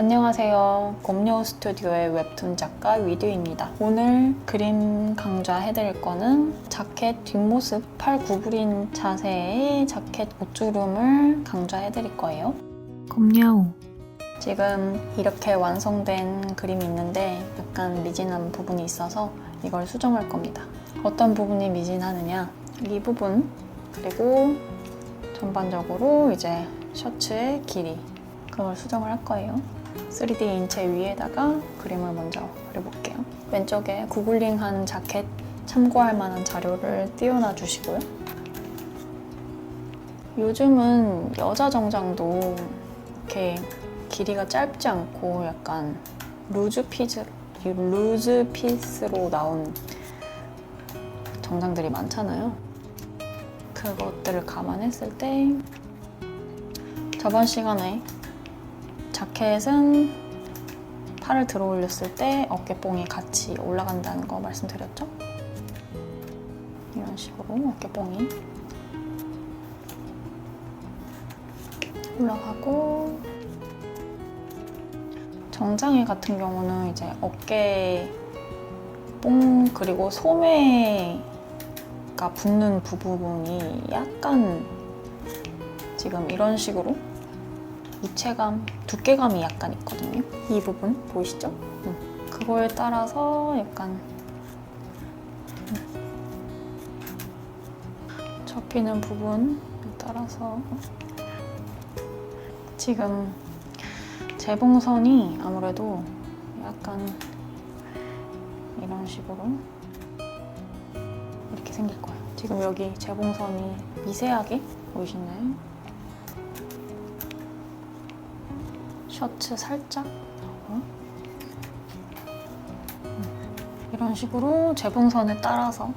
안녕하세요. 곰녀 스튜디오의 웹툰 작가 위드입니다. 오늘 그림 강좌해드릴 거는 자켓 뒷모습 팔 구부린 자세의 자켓 옷주름을 강좌해드릴 거예요. 곰녀 지금 이렇게 완성된 그림이 있는데 약간 미진한 부분이 있어서 이걸 수정할 겁니다. 어떤 부분이 미진하느냐? 이 부분 그리고 전반적으로 이제 셔츠의 길이 그걸 수정을 할 거예요. 3D 인체 위에다가 그림을 먼저 그려볼게요. 왼쪽에 구글링한 자켓 참고할 만한 자료를 띄워놔 주시고요. 요즘은 여자 정장도 이렇게 길이가 짧지 않고 약간 루즈 피즈 루즈 피스로 나온 정장들이 많잖아요. 그것들을 감안했을 때 저번 시간에 자켓은 팔을 들어 올렸을 때 어깨뽕이 같이 올라간다는 거 말씀드렸죠? 이런 식으로 어깨뽕이 올라가고 정장이 같은 경우는 이제 어깨 뽕 그리고 소매가 붙는 부분이 약간 지금 이런 식으로 입체감, 두께감이 약간 있거든요. 이 부분 보이시죠? 음. 그거에 따라서 약간 음. 접히는 부분에 따라서 지금 재봉선이 아무래도 약간 이런 식으로 이렇게 생길 거예요. 지금 여기 재봉선이 미세하게 보이시나요? 셔츠 살짝 하고 음, 이런 식으로 재봉선에 따라서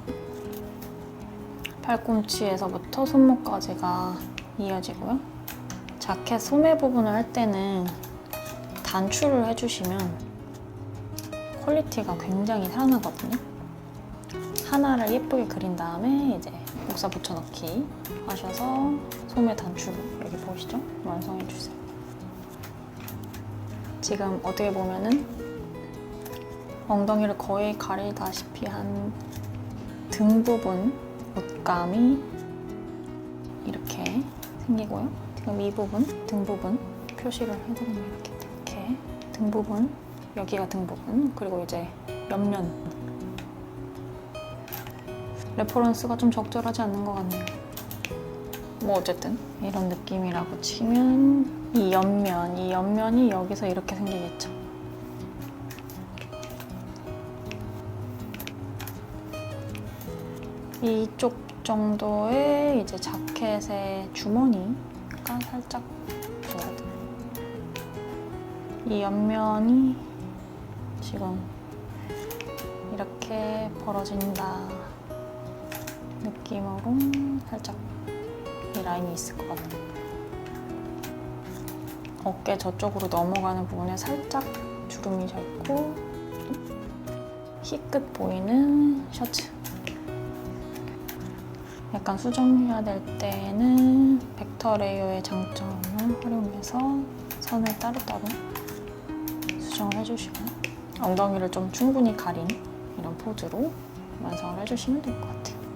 팔꿈치에서부터 손목까지가 이어지고요. 자켓 소매 부분을 할 때는 단추를 해주시면 퀄리티가 굉장히 살아나거든요. 하나를 예쁘게 그린 다음에 이제 목사 붙여넣기 하셔서 소매 단추 여기 보이시죠? 완성해주세요. 지금 어떻게 보면은 엉덩이를 거의 가리다시피 한 등 부분 옷감이 이렇게 생기고요. 지금 이 부분, 등 부분 표시를 해드리면 이렇게 이렇게 등 부분 여기가 등 부분 그리고 이제 옆면 레퍼런스가 좀 적절하지 않는 것 같네요. 뭐 어쨌든 이런 느낌이라고 치면 이 옆면, 이 옆면이 여기서 이렇게 생기겠죠. 이쪽 정도의 이제 자켓의 주머니가 살짝. 이 옆면이 지금 이렇게 벌어진다 느낌으로 살짝 이 라인이 있을 것 같아요. 어깨 저쪽으로 넘어가는 부분에 살짝 주름이 져 있고 힐끝 보이는 셔츠. 약간 수정해야 될 때는 벡터 레이어의 장점을 활용해서 선을 따로따로 수정을 해주시고 엉덩이를 좀 충분히 가린 이런 포즈로 완성을 해주시면 될 것 같아요.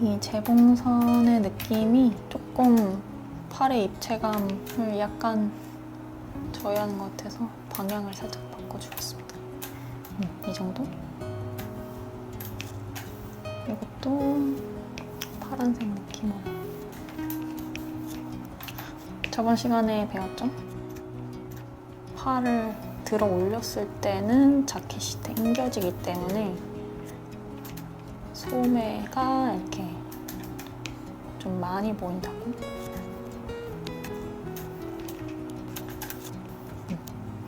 이 재봉선의 느낌이 조금 팔의 입체감을 약간 저해하는 것 같아서 방향을 살짝 바꿔주겠습니다. 음, 이 정도? 이것도 파란색 느낌으로. 저번 시간에 배웠죠? 팔을 들어 올렸을 때는 자켓이 당겨지기 때문에 소매가 이렇게 좀 많이 보인다고.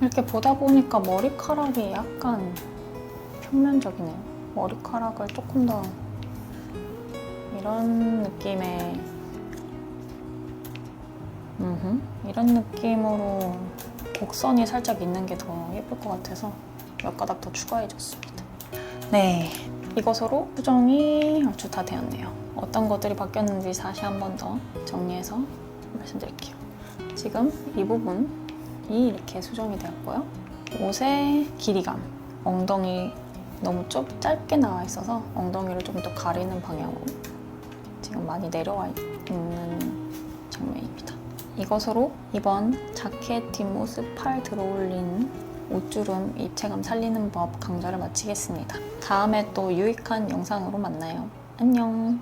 이렇게 보다 보니까 머리카락이 약간 평면적이네요. 머리카락을 조금 더 이런 느낌의 음흠, 이런 느낌으로 곡선이 살짝 있는 게 더 예쁠 것 같아서 몇 가닥 더 추가해줬습니다. 네, 이것으로 수정이 얼추 다 되었네요. 어떤 것들이 바뀌었는지 다시 한 번 더 정리해서 말씀드릴게요. 지금 이 부분 이렇게 수정이 되었고요. 옷의 길이감, 엉덩이 너무 좀 짧게 나와 있어서 엉덩이를 좀 더 가리는 방향으로 지금 많이 내려와 있는 장면입니다. 이것으로 이번 자켓 뒷모습 팔 들어올린 옷주름 입체감 살리는 법 강좌를 마치겠습니다. 다음에 또 유익한 영상으로 만나요. 안녕.